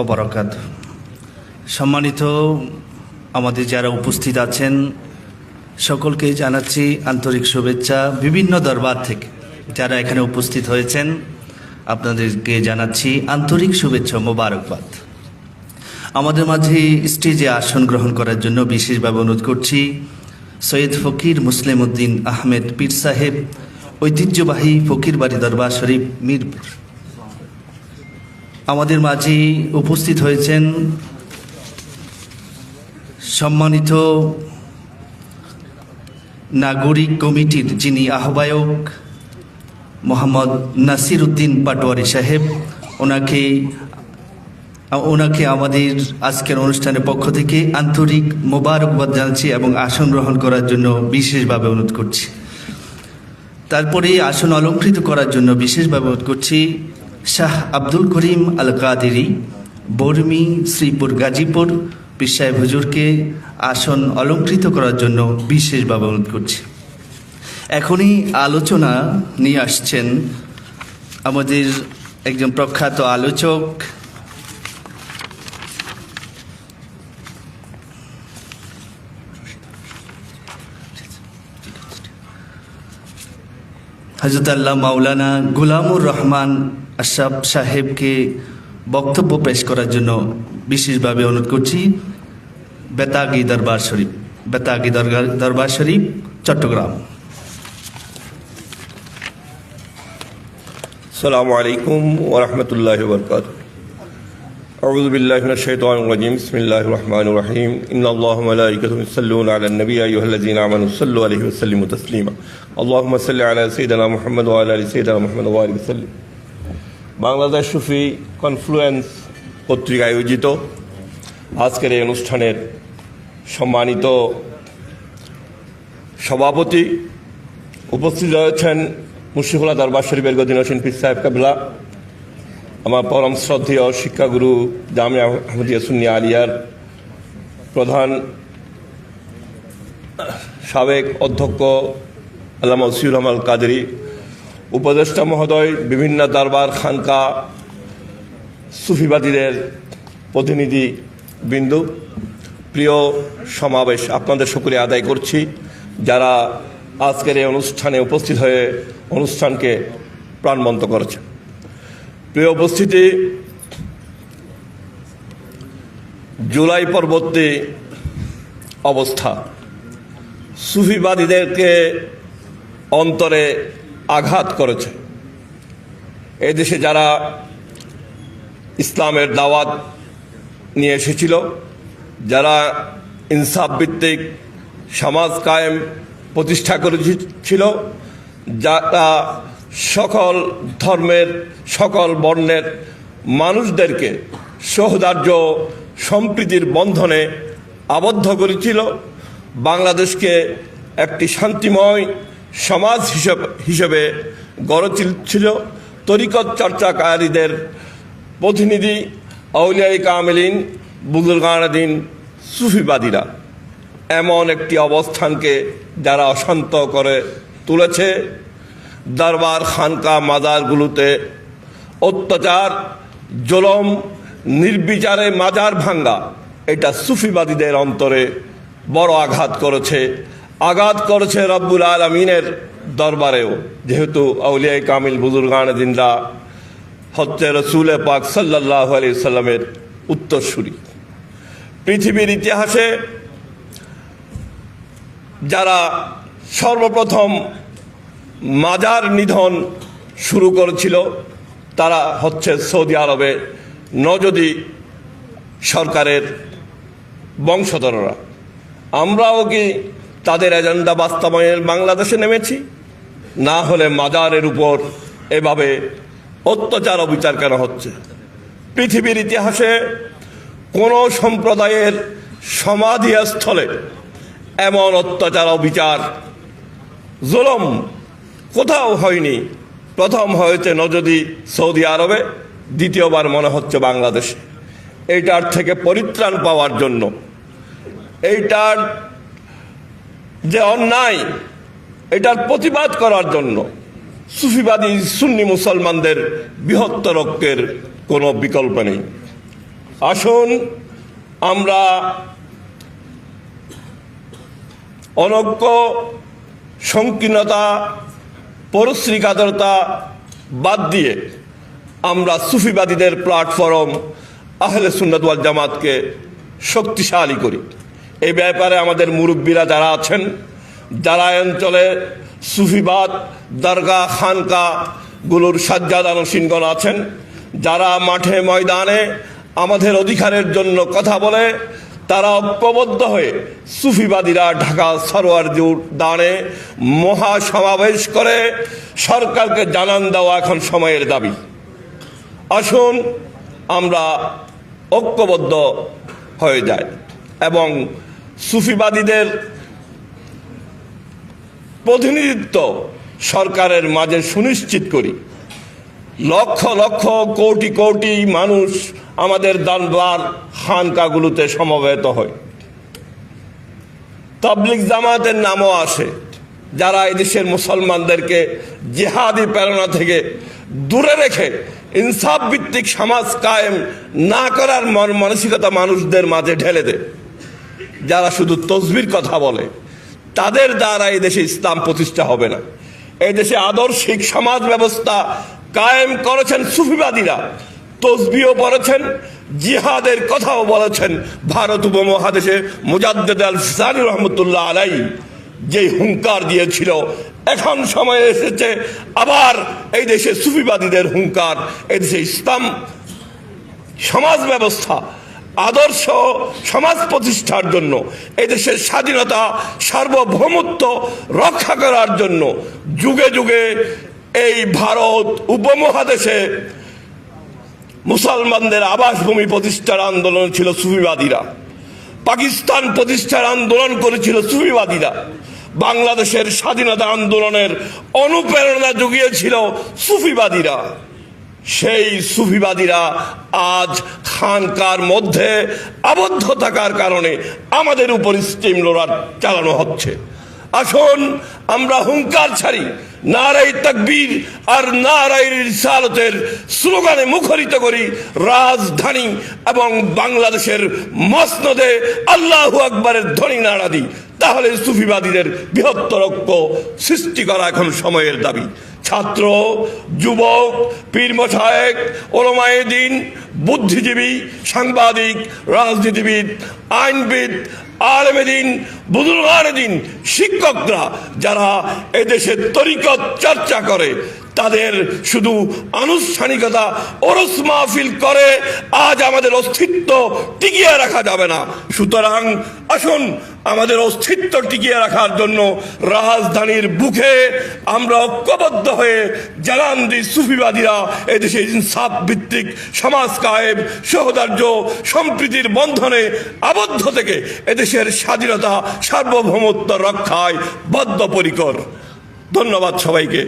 অবরাকাত সম্মানিত আমাদের যারা উপস্থিত আছেন, সকলকে জানাচ্ছি আন্তরিক শুভেচ্ছা বিভিন্ন দরবার থেকে। যারা এখানে উপস্থিত হয়েছেন, আপনাদেরকে জানাচ্ছি আন্তরিক শুভেচ্ছা মোবারকবাদ। আমাদের মাঝে স্টেজে আসন গ্রহণ করার জন্য বিশেষভাবে অনুরোধ করছি, সৈয়দ ফকির মুসলিম উদ্দিন আহমেদ পীর সাহেব, ঐতিহ্যবাহী ফকির বাড়ি দরবার শরীফ মিরপুর। আমাদের মাঝে উপস্থিত হয়েছেন সম্মানিত নাগরিক কমিটির যিনি আহ্বায়ক মোহাম্মদ নাসির উদ্দিন পাটোয়ারি সাহেব, ওনাকে ওনাকে আমাদের আজকের অনুষ্ঠানের পক্ষ থেকে আন্তরিক মোবারকবাদ জানাচ্ছি এবং আসন গ্রহণ করার জন্য বিশেষভাবে অনুরোধ করছি। তারপরে আসন অলঙ্কৃত করার জন্য বিশেষভাবে অনুরোধ করছি। শাহ আব্দুল করিম আল কাদেরি বর্মি শ্রীপুর গাজীপুর পিসাহেব হুজুরকে আসন অলঙ্কৃত করার জন্য বিশেষভাবে অনুরোধ করছি। এখনই আলোচনা নিয়ে আসছেন আমাদের একজন প্রখ্যাত আলোচক। হজরত আল্লাহ মাওলানা গুলামুর রহমান আশরাফ সাহেবকে বক্তব্য পেশ করার জন্য বিশেষভাবে অনুরোধ করছি বেতাগি দরবার শরীফ বেতাগি দরগার- দরবার শরীফ চট্টগ্রাম السلام عليكم ورحمة الله وبركاته أعوذ بالله من الشيطان الرجيم بسم الله الرحمن الرحيم إن الله وملائكته يصلون على النبي أيها الذين آمنوا صلوا عليه وسلموا تسليما اللهم صل على سيدنا محمد وعلى آل سيدنا محمد وآله وسلم বাংলাদেশ সুফি কনফ্লুয়েন্স কর্তৃক আয়োজিত। আজকের এই অনুষ্ঠানের সম্মানিত সভাপতি উপস্থিত রয়েছেন মুর্শিদুল্লাহ দরবার শরীফের গদিন পীর সাহেব কাবলা, আমার পরম শ্রদ্ধেয় শিক্ষাগুরু জামিয়া আহমদিয়া সুন্নিয়া আলিয়ার প্রধান সাবেক অধ্যক্ষ আল্লামা ওসিউর রহমান কাদেরি উপদেষ্টা মহোদয়, বিভিন্ন দরবার, খানকা, সুফিবাদীদের প্রতিনিধি বিন্দু, প্রিয় সমাবেশ, আপনাদের শুক্রিয়া আদায় করছি। যারা আজকের এই অনুষ্ঠানে উপস্থিত হয়ে অনুষ্ঠানকে প্রাণবন্ত করেছে প্রিয় উপস্থিতি, জুলাই পরবর্তী অবস্থা। সুফিবাদীদেরকে অন্তরে আঘাত করেছে। এই দেশে যারা ইসলামের দাওয়াত নিয়ে এসেছিল, যারা ইনসাফ ভিত্তিক সমাজ কায়েম প্রতিষ্ঠা করেছিল, যারা সকল ধর্মের, সকল বর্ণের মানুষদেরকে সৌহার্দ্য সম্প্রীতির বন্ধনে আবদ্ধ করেছিল। বাংলাদেশকে একটি শান্তিময় সমাজ হিসেবে হিসেবে গড়ে ছিল। তরিকত চর্চাকারীদের প্রতিনিধি আউলিয়াই কামেলিন, বুজুর্গানাদিন, সুফিবাদীরা। এমন একটি অবস্থানকে যারা অশান্ত করে তুলেছে, দরবার খানকা মাজারগুলোতে অত্যাচার, জলম, নির্বিচারে মাজার ভাঙ্গা, এটা সুফিবাদীদের অন্তরে বড় আঘাত করেছে। আঘাত করেছে রব্বুল আলমিনের দরবারেও। যেহেতু আউলিয়াই কামিল বুজুর্গান দিনরা হচ্ছে রসুল পাক সাল্লাহ আলি সাল্লামের উত্তরসূরি। পৃথিবীর ইতিহাসে যারা সর্বপ্রথম মাজার নিধন শুরু করেছিল, তারা হচ্ছে সৌদি আরবে নজদি সরকারের বংশধররা। আমরাও কি তাদের এজেন্ডা বাস্তবায়নের বাংলাদেশে নেমেছি। না হলে মাজারের উপর এভাবে অত্যাচার অবিচার কেন হচ্ছে? পৃথিবীর ইতিহাসে কোনো সম্প্রদায়ের সমাধিস্থলে এমন অত্যাচার অবিচার জুলম কোথাও হয়নি। প্রথম হয়েছে নজদি সৌদি আরবে, দ্বিতীয়বার মনে হচ্ছে বাংলাদেশে। এইটার থেকে পরিত্রাণ পাওয়ার জন্য, এইটার যে অন্যায়, এটার প্রতিবাদ করার জন্য সুফিবাদী সুন্নি মুসলমানদের বৃহত্তর ঐক্যের কোনো বিকল্প নেই। আসুন, আমরা অনজ্ঞ সংকীর্ণতা, পরশ্রীকাতরতা বাদ দিয়ে আমরা সুফিবাদীদের প্ল্যাটফর্ম আহলে সুন্নাত জামাতকে শক্তিশালী করি। এই ব্যাপারে আমাদের মুরব্বীরা যারা আছেন, যারা অঞ্চলে সুফিবাদ দরগা খানকা গুলোর সাজ্জাদ আনসিনগণ আছেন, যারা মাঠে ময়দানে আমাদের অধিকারের জন্য কথা বলে, তারা ঐক্যবদ্ধ হয়ে সুফিবাদীরা ঢাকা সরোয়ার দানে মহা সমাবেশ করে সরকারকে জানান দেওয়া এখন সময়ের দাবি। আসুন আমরা ঐক্যবদ্ধ হয়ে যায় এবং সুফিবাদীদের প্রতিনিধিত্ব সরকারের মাঝে সুনিশ্চিত করি। লক্ষ লক্ষ কোটি কোটি মানুষ আমাদের দানবার হানকাগুলোতে সমবেত হয়। তাবলিক জামাতের নামও আসে, যারা এদেশের মুসলমানদেরকে জেহাদি প্রেরণা থেকে দূরে রেখে ইনসাফ ভিত্তিক সমাজ কায়েম না করার মন মানসিকতা মানুষদের মাঝে ঢেলে দেয়। যারা শুধু তসবির কথা বলে, তাদের দ্বারা এই দেশে ইসলাম প্রতিষ্ঠা হবে না। এই দেশে আদর্শিক সমাজ ব্যবস্থা কায়েম করেছেন সুফিবাদীরা। তসবিও বলেছেন, জিহাদের কথাও বলেছেন ভারত উপমহাদেশে মুজাদ্দেদ আল ফিসানি রহমতুল্লাহ আলাই। যে হুঙ্কার দিয়েছিল, এখন সময় এসেছে, আবার এই দেশে সুফিবাদীদের হুঙ্কার, এই দেশে ইসলাম সমাজ ব্যবস্থা আদর্শ সমাজ প্রতিষ্ঠার জন্য এদেশের স্বাধীনতা সার্বভৌমত্ব রক্ষা করার জন্য যুগে যুগে এই ভারত উপমহাদেশে মুসলমানদের আবাসভূমি প্রতিষ্ঠার আন্দোলন ছিল সুফিবাদীরা। পাকিস্তান প্রতিষ্ঠার আন্দোলন করেছিল সুফিবাদীরা। বাংলাদেশের স্বাধীনতা আন্দোলনের অনুপ্রেরণা জুগিয়েছিল সুফিবাদীরা। সেই সুফিবাদীরা আজ খানকার মধ্যে আবদ্ধ থাকার কারণে আমাদের উপর স্টিম লোড়ার চালানো হচ্ছে। আসুন, আমরা হুঙ্কার ছাড়ি। নারাই তকবীর আর নারাই রিসালতের স্লোগানে মুখরিত করি রাজধানী এবং বাংলাদেশের মসনদে আল্লাহ আকবরের ধ্বনি নাড়া দিই তাহলে সুফিবাদীদের বৃহত্তর ঐক্য সৃষ্টি করা এখন সময়ের দাবি। ছাত্র, যুবক পীর মশায়েক দিন, বুদ্ধিজীবী, সাংবাদিক, রাজনীতিবিদ, আইনবিদ আলমেদিন বুদুলগানেদিন শিক্ষকরা যারা এদেশের তরিকত চর্চা করে, তাদের শুধু আনুষ্ঠানিকতা ওরস মাহফিল করে, আজ আমাদের অস্তিত্ব টিকিয়ে রাখা যাবে না। সুতরাং আসুন আমাদের অস্তিত্ব টিকিয়ে রাখার জন্য রাজধানীর বুকে আমরা ঐক্যবদ্ধ হয়ে জানান দিই সুফিবাদীরা এদেশে ইনসাফ ভিত্তিক সমাজ কায়েব সহদার্য সম্প্রীতির বন্ধনে আবদ্ধ থেকে এদেশের স্বাধীনতা, সার্বভৌমত্ব রক্ষায় বদ্ধপরিকর। ধন্যবাদ সবাইকে।